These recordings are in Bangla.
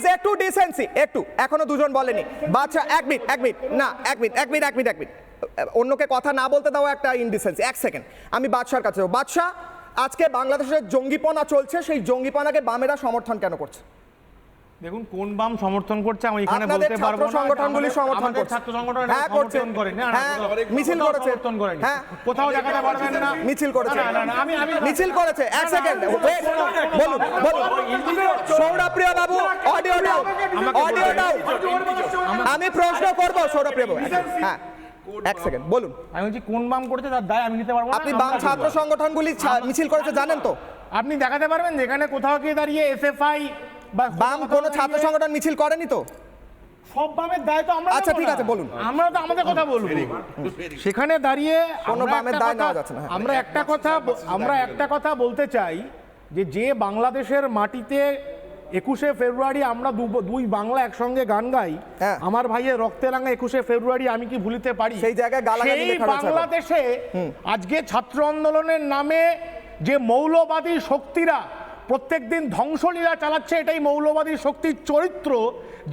প্লিজ একটু ডিসেন্সি একটু। এখনও দুজন বলেনি। বাচ্চা, এক মিনিট এক মিনিট। না, এক মিনিট এক মিনিট এক মিনিট এক মিনিট। অন্যকে কথা না বলতে দাও একটা ইনডিসেন্সি এক সেকেন্ড আমি বাদশার কাছে বাদশাহ আজকে বাংলাদেশের জঙ্গিপনা চলছে। সেই জঙ্গিপনাকে বামেরা সমর্থন কেন করছে? দেখুন কোন বাম সমর্থন করছে আমি এখানে বলতে পারব না সংগঠনগুলি সমর্থন করছে। ছাত্র সংগঠন হ্যাঁ, করছে। সমর্থন করে না, হ্যাঁ, মিছিল করেছে। সমর্থন করেনি হ্যাঁ। কোথাও দেখাতে পারবেন না মিছিল করেছে না, না, আমি আমি মিছিল করেছে এক সেকেন্ড বলুন বলুন সৌরপ্রিয় বাবু অডিও ডাউন অডিও ডাউন আমি প্রশ্ন করব সৌরপ্রিয় বাবু হ্যাঁ এক সেকেন্ড বলুন আমি বলছি কোন বাম করেছে তার দায় আমি নিতে পারব না আপনি বাম। ছাত্র সংগঠনগুলি মিছিল করেছে জানেন তো আপনি দেখাতে পারবেন যেখানে কোথাও গিয়ে দাঁড়িয়ে এসএফআই বাম কোন ছাত্র সংগঠন মিছিল করেনি তো সব বামের দায় তো আমরা আচ্ছা, ঠিক আছে, বলুন। আমরা তো আমাদের কথা বলব সেখানে দাঁড়িয়ে কোনো আমরা বামের দায় নেওয়া যাচ্ছে না, হ্যাঁ। আমরা একটা কথা আমরা একটা কথা বলতে চাই যে যে বাংলাদেশের মাটিতে একুশে ফেব্রুয়ারি আমরা দু- দুই বাংলা একসঙ্গে গান গাই হ্যাঁ। আমার ভাইয়ের রক্তে রাঙা একুশে ফেব্রুয়ারি আমি কি ভুলিতে পারি সেই জায়গায় গালাগালি সেই। বাংলাদেশে আজকে ছাত্র আন্দোলনের নামে যে মৌলবাদী শক্তিরা প্রত্যেকদিন ধ্বংসলীলা চালাচ্ছে এটাই মৌলবাদী শক্তির চরিত্র,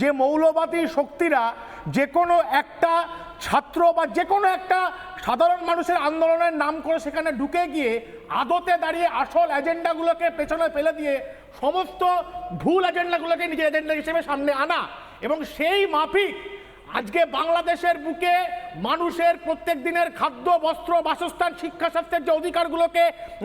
যে মৌলবাদী শক্তিরা যে কোনো একটা ছাত্র বা যে কোনো একটা সাধারণ মানুষের আন্দোলনের নাম করে সেখানে ঢুকে গিয়ে আদতে দাঁড়িয়ে আসল এজেন্ডাগুলোকে পেছনে ফেলে দিয়ে সমস্ত ভুল এজেন্ডাগুলোকে নিজের এজেন্ডা হিসেবে সামনে আনা এবং সেই মাফিক আজকে বাংলাদেশের বুকে মানুষের প্রত্যেক দিনের খাদ্য বস্ত্র বাসস্থান শিক্ষা স্বাস্থ্যের যে অধিকারগুলোকে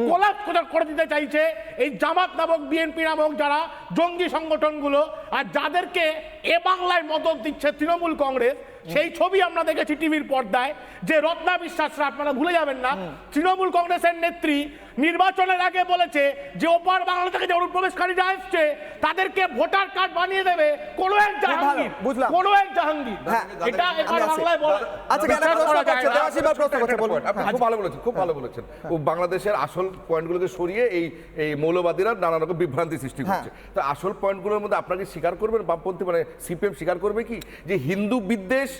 কোলাপ করে দিতে চাইছে এই জামাত নামক বিএনপি নামক যারা জঙ্গি সংগঠনগুলো আর যাদেরকে এ বাংলায় মদত দিচ্ছে তৃণমূল কংগ্রেস সেই ছবি আমরা দেখেছি টিভির পর্দায় যে রত্না বিশ্বাসরা আপনারা ভুলে যাবেন না তৃণমূল কংগ্রেসের নেত্রী নির্বাচনের আগে বলেছে যে ওপার বাংলা থেকে যে অনুপ্রবেশকারীরা আসছে তাদেরকে ভোটার কার্ড বানিয়ে দেবে কোনো এক জাহাঙ্গীর বুঝলাম। কোনো এক জাহাঙ্গীর। হ্যাঁ, এটা এবার বাংলায় বলা আচ্ছা বলুন। আপনি খুব ভালো বলেছেন খুব ভালো বলেছেন। ও বাংলাদেশের আসল পয়েন্টগুলোকে সরিয়ে এই এই মৌলবাদীরা নানা রকম বিভ্রান্তি সৃষ্টি করছে। তো আসল পয়েন্টগুলোর মধ্যে আপনাকে স্বীকার করবেন? বামপন্থী মানে সিপিএম স্বীকার করবে কি? যে হিন্দু বিদ্বেষ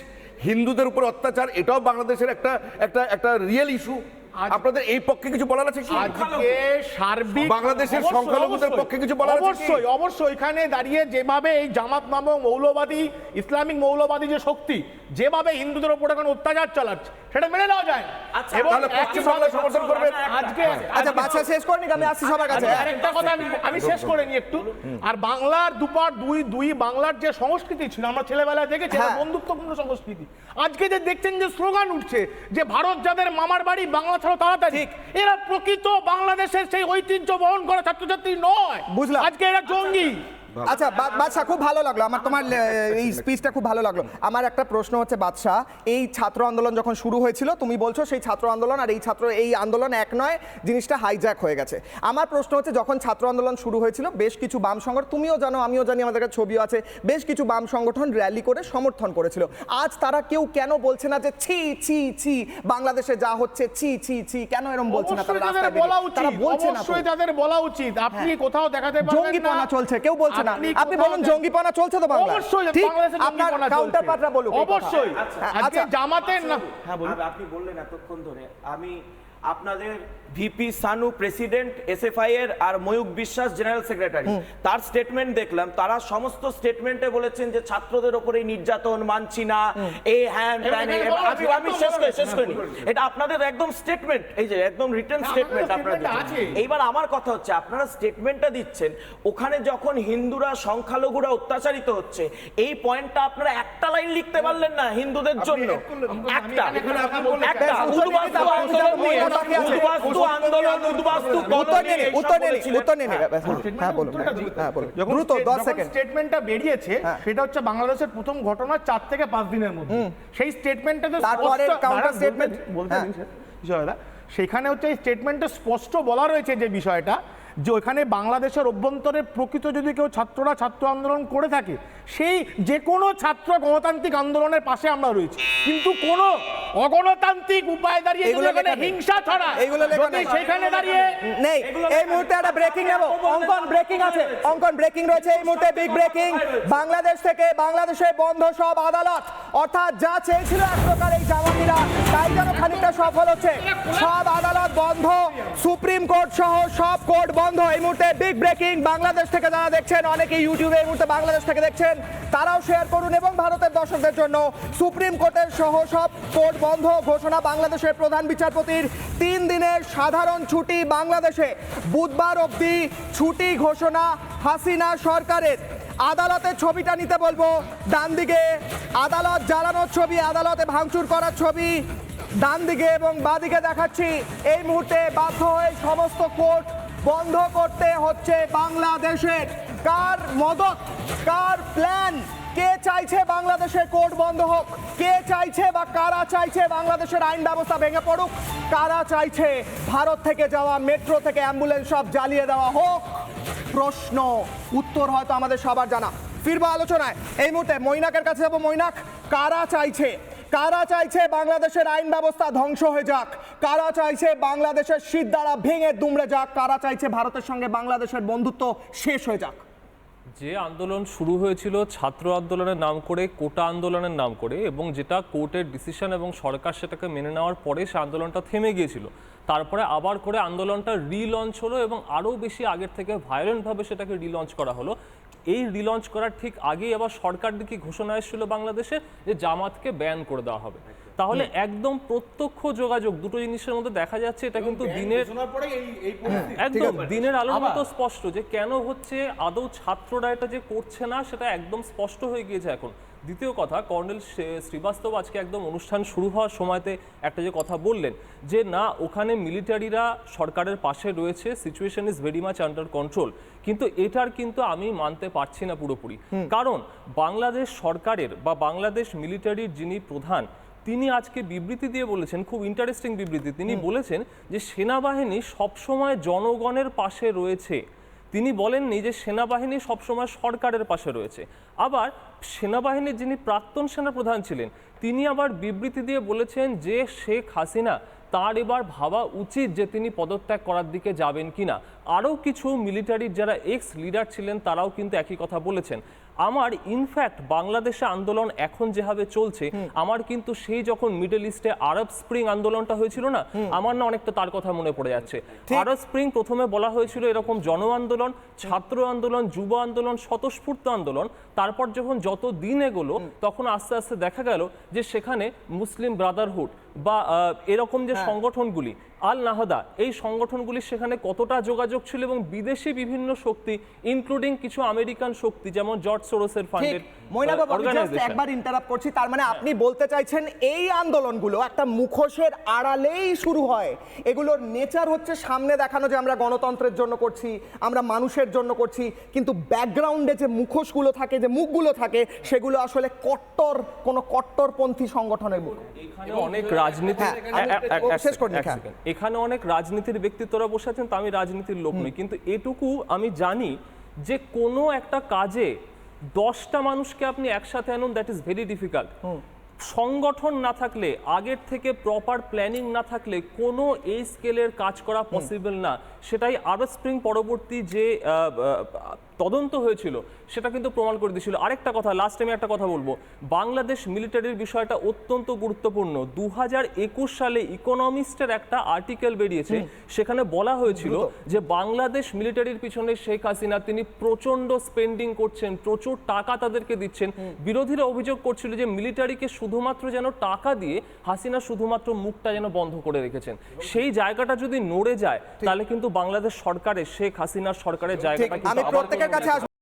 হিন্দুদের উপর অত্যাচার এটাও বাংলাদেশের একটা একটা একটা রিয়েল ইস্যু আপনাদের এই পক্ষে কিছু বলার আছে কি? আজকে সার্বিক বাংলাদেশের সংখ্যালঘুদের পক্ষে কিছু বলার আছে অবশ্যই অবশ্যই। এখানে দাঁড়িয়ে যেভাবে এই জামাত নামক মৌলবাদী ইসলামিক মৌলবাদী যে শক্তি যেভাবে হিন্দুদের উপর এখন অত্যাচার চালাচ্ছে সেটা মেনে নেওয়া যায়। আচ্ছা, এবং সমর্থন করবেন? আজকে আচ্ছা বাচ্চা শেষ করেনি আমি আসছি সবার কাছে। আচ্ছা, আরেকটা কথা আমি আমি শেষ করে নি একটু। আর বাংলার দুপার দুই দুই বাংলার যে সংস্কৃতি ছিল আমরা ছেলেবেলায় দেখেছি হ্যাঁ। বন্ধুত্বপূর্ণ সংস্কৃতি। আজকে যে দেখছেন যে স্লোগান উঠছে যে ভারত যাদের মামার বাড়ি বাংলা ছাড়া তাড়াতাড়ি। এরা প্রকৃত বাংলাদেশের সেই ঐতিহ্য বহন করা ছাত্রছাত্রী নয়। বুঝলাম। আজকে এরা জঙ্গি। আচ্ছা বা- বাদশা খুব ভালো লাগল। আমার তোমার এই স্পিচটা খুব ভালো লাগল। আমার একটা প্রশ্ন হচ্ছে বাদশা এই ছাত্র আন্দোলন যখন শুরু হয়েছিল তুমি বলছো সেই ছাত্র আন্দোলন আর এই ছাত্র এই আন্দোলন এক নয় জিনিসটা হাইজ্যাক হয়ে গেছে। আমার প্রশ্ন হচ্ছে যখন ছাত্র আন্দোলন শুরু হয়েছিল বেশ কিছু বাম সংগঠন তুমিও জানো আমিও জানি আমাদের কাছে ছবিও আছে বেশ কিছু বাম সংগঠন র্যালি করে সমর্থন করেছিল। আজ তারা কেউ কেন বলছে না যে ছি ছি ছি বাংলাদেশে যা হচ্ছে ছি ছি ছি কেন এরকম বলছে না তারা বলা উচিত তারা বলছে না তাদের বলা উচিত। আপনি কোথাও দেখাতে পারবেন না। চলছে কেউ বলছে না আপনি আপনি বলুন জঙ্গি জঙ্গিপনা চলছে তো বাংলা অবশ্যই ঠিক আপনার কাউন্টার পার্টরা বলুক অবশ্যই। হ্যাঁ, আজকে আচ্ছা। জামাতের না হ্যাঁ বলুন। আপনি বললেন এতক্ষণ ধরে আমি আপনাদের ভিপি সানু প্রেসিডেন্ট এসএফআই এর আর ময়ূক বিশ্বাস জেনারেল সেক্রেটারি তার স্টেটমেন্ট দেখলাম তারা সমস্ত স্টেটমেন্টে বলেছেন যে ছাত্রদের উপরে নির্যাতন মানছি না। এই হ্যান ত্যান, এ- আমি আমি শেষ করে শেষ করিনি এটা আপনাদের একদম স্টেটমেন্ট এই যে একদম রিটার্ন স্টেটমেন্ট। আছে। এইবার আমার কথা হচ্ছে আপনারা স্টেটমেন্টটা দিচ্ছেন ওখানে যখন হিন্দুরা সংখ্যালঘুরা অত্যাচারিত হচ্ছে এই পয়েন্টটা আপনারা একটা লাইন লিখতে পারলেন না হিন্দুদের জন্য। একটা। একটা বেশ, উদ্বাস্তু উত্তর আন্দোলন নিয়ে নিতে বাকি আছে। উদ্বাস্তু আন্দোলন উদ্বাস্তু উত্তর কলোনি উত্তর নিন উত্তর নিন হ্যাঁ বলুন হ্যাঁ বলুন। দ্রুত 10 সেকেন্ড। স্টেটমেন্টটা বেরিয়েছে হ্যাঁ। সেটা হচ্ছে বাংলাদেশের প্রথম ঘটনা চার থেকে পাঁচ দিনের মধ্যে। সেই স্টেটমেন্টে তারপরে counter স্টেটমেন্ট বলতে হ্যাঁ। দিন স্যার, সেখানে হচ্ছে এই স্টেটমেন্টে স্পষ্ট বলা রয়েছে যে বিষয়টা যে ওখানে বাংলাদেশের অভ্যন্তরে প্রকৃত যদি কেউ ছাত্ররা ছাত্র আন্দোলন করে থাকে সেই যে কোনো ছাত্র গণতান্ত্রিক আন্দোলনের পাশে আমরা রয়েছি। কিন্তু কোনো অগণতান্ত্রিক উপায় দাঁড়িয়ে এগুলো। হিংসা ছড়া এগুলো সেখানে দাঁড়িয়ে নেই। এই মুহূর্তে একটা ব্রেকিং নেব। অঙ্কন ব্রেকিং আছে। অঙ্কন ব্রেকিং রয়েছে। এই মুহূর্তে বিগ ব্রেকিং বাংলাদেশ থেকে বাংলাদেশে বন্ধ সব আদালত। অর্থাৎ যা চেয়েছিল এক প্রকার এই জামাতিরা তাই যেন খানিকটা সফল হচ্ছে। সব আদালত বন্ধ। সুপ্রিম কোর্ট সহ সব কোর্ট বন্ধ এই মুহূর্তে বিগ ব্রেকিং বাংলাদেশ থেকে যারা দেখছেন অনেকে ইউটিউবে এই মুহূর্তে বাংলাদেশ থেকে দেখছেন, তারাও শেয়ার করুন এবং ভারতের দর্শকদের জন্য সুপ্রিম কোর্টের সহ সব কোর্ট বন্ধ ঘোষণা বাংলাদেশের প্রধান বিচারপতির। তিন দিনের সাধারণ ছুটি বাংলাদেশে। বুধবার অবধি ছুটি ঘোষণা হাসিনা সরকারের। আদালতের ছবিটা নিতে বলব। ডান দিকে আদালত জ্বালানোর ছবি, আদালতে ভাঙচুর করার ছবি। ডান দিকে এবং বাদিকে দেখাচ্ছি। এই মুহূর্তে বাধ্য হয়ে সমস্ত কোর্ট বন্ধ করতে হচ্ছে বাংলাদেশের। কার মদত, কার প্ল্যান কে চাইছে বাংলাদেশের কোর্ট বন্ধ হোক? কে চাইছে বা কারা চাইছে বাংলাদেশের আইন ব্যবস্থা ভেঙে পড়ুক? কারা চাইছে ভারত থেকে যাওয়া, মেট্রো থেকে অ্যাম্বুলেন্স সব জ্বালিয়ে দেওয়া হোক? প্রশ্ন, উত্তর হয়তো আমাদের সবার জানা। ফিরবো আলোচনায়। এই মুহূর্তে মৈনাকের কাছে যাব। মৈনাক, কারা চাইছে কারা চাইছে বাংলাদেশের আইন ব্যবস্থা ধ্বংস হয়ে যাক? কারা চাইছে বাংলাদেশের শীত দ্বারা ভেঙে দুমড়ে যাক? কারা চাইছে ভারতের সঙ্গে বাংলাদেশের বন্ধুত্ব শেষ হয়ে যাক? যে আন্দোলন শুরু হয়েছিল ছাত্র আন্দোলনের নাম করে, কোটা আন্দোলনের নাম করে, এবং যেটা কোর্টের ডিসিশন এবং সরকার সেটাকে মেনে নেওয়ার পরে সে আন্দোলনটা থেমে গিয়েছিল। তারপরে আবার করে আন্দোলনটা রিলঞ্চ হলো এবং আরও বেশি আগের থেকে ভায়োলেন্টভাবে সেটাকে রিলঞ্চ করা হলো। এই রিলঞ্চ করার ঠিক আগেই আবার সরকার দিকে ঘোষণা এসেছিল বাংলাদেশে যে জামাতকে ব্যান করে দেওয়া হবে। তাহলে একদম প্রত্যক্ষ যোগাযোগ দুটো জিনিসের মধ্যে দেখা যাচ্ছে এটা কিন্তু দিনের একদম দিনের আলোর মতো স্পষ্ট যে কেন হচ্ছে আদৌ ছাত্ররা এটা যে করছে না সেটা একদম স্পষ্ট হয়ে গিয়েছে এখন। দ্বিতীয় কথা কর্নেল শ্রীবাস্তব আজকে একদম অনুষ্ঠান শুরু হওয়ার সময়তে একটা যে কথা বললেন যে না ওখানে মিলিটারিরা সরকারের পাশে রয়েছে situation is very much under control কিন্তু এটার কিন্তু আমি মানতে পারছি না পুরোপুরি। কারণ বাংলাদেশ সরকারের বা বাংলাদেশ মিলিটারির যিনি প্রধান তিনি আজকে বিবৃতি দিয়ে বলেছেন খুব ইন্টারেস্টিং বিবৃতি তিনি বলেছেন যে সেনাবাহিনী সবসময় জনগণের পাশে রয়েছে। তিনি বলেননি যে সেনাবাহিনী সবসময় সরকারের পাশে রয়েছে। আবার সেনাবাহিনীর যিনি প্রাক্তন সেনাপ্রধান ছিলেন তিনি আবার বিবৃতি দিয়ে বলেছেন যে শেখ হাসিনা তার এবার ভাবা উচিত যে তিনি পদত্যাগ করার দিকে যাবেন কিনা। আরও কিছু মিলিটারির যারা এক্স লিডার ছিলেন তারাও কিন্তু একই কথা বলেছেন। আমার ইনফ্যাক্ট বাংলাদেশে আন্দোলন এখন যেভাবে চলছে আমার কিন্তু সেই যখন মিডল ইস্টে আরব স্প্রিং আন্দোলনটা হয়েছিল না আমার না অনেকটা তার কথা মনে পড়ে যাচ্ছে। আরব স্প্রিং প্রথমে বলা হয়েছিল এরকম জন আন্দোলন ছাত্র আন্দোলন যুব আন্দোলন স্বতঃস্ফূর্ত আন্দোলন। তারপর যখন যত দিন এগোলো তখন আস্তে আস্তে দেখা গেল যে সেখানে মুসলিম ব্রাদারহুড বা এরকম যে সংগঠনগুলি আল নাহাদা এই সংগঠনগুলি সেখানে কতটা যোগাযোগ ছিল এবং বিদেশি বিভিন্ন শক্তি ইনক্লুডিং কিছু আমেরিকান শক্তি যেমন জর্জ সোরোসের just একবার ইন্টারাপ্ট করছি তার মানে আপনি বলতে চাইছেন এই আন্দোলনগুলো একটা মুখোশের আড়ালেই শুরু হয়। এগুলোর নেচার হচ্ছে সামনে দেখানো যে আমরা গণতন্ত্রের জন্য করছি আমরা মানুষের জন্য করছি কিন্তু ব্যাকগ্রাউন্ডে যে মুখোশগুলো থাকে যে মুখগুলো থাকে সেগুলো আসলে কট্টর কোনো কট্টরপন্থী সংগঠনের মুখ। এখানে অনেক রাজনীতি হ্যাঁ, শেষ এক হ্যাঁ। এখানে অনেক রাজনীতির ব্যক্তিত্বরা বসে আছেন তো আমি রাজনীতির লোক নই। কিন্তু এটুকু আমি জানি যে কোনো একটা কাজে দশটা মানুষকে আপনি একসাথে আনুন দ্যাট ইজ ভেরি ডিফিকাল্ট সংগঠন না থাকলে আগের থেকে প্রপার প্ল্যানিং না থাকলে কোনো এই স্কেলের কাজ করা পসিবল না। সেটাই আরব স্প্রিং পরবর্তী যে তদন্ত হয়েছিল সেটা কিন্তু প্রমাণ করে দিয়েছিল। আরেকটা কথা লাস্ট আমি একটা কথা বলব। বাংলাদেশ মিলিটারির বিষয়টা অত্যন্ত গুরুত্বপূর্ণ। দু হাজার একুশ সালে ইকোনমিস্টের একটা আর্টিকেল বেরিয়েছে সেখানে বলা হয়েছিল যে বাংলাদেশ মিলিটারির পিছনে শেখ হাসিনা তিনি প্রচণ্ড স্পেন্ডিং করছেন প্রচুর টাকা তাদেরকে দিচ্ছেন। বিরোধীরা অভিযোগ করছিল যে মিলিটারিকে শুধুমাত্র যেন টাকা দিয়ে হাসিনা শুধুমাত্র মুখটা যেন বন্ধ করে রেখেছেন। সেই জায়গাটা যদি নড়ে যায় তাহলে কিন্তু বাংলাদেশ সরকারের শেখ হাসিনার সরকারের জায়গাটা কিন্তু আমি আবার প্রত্যেকের কোনো কাছে আসব।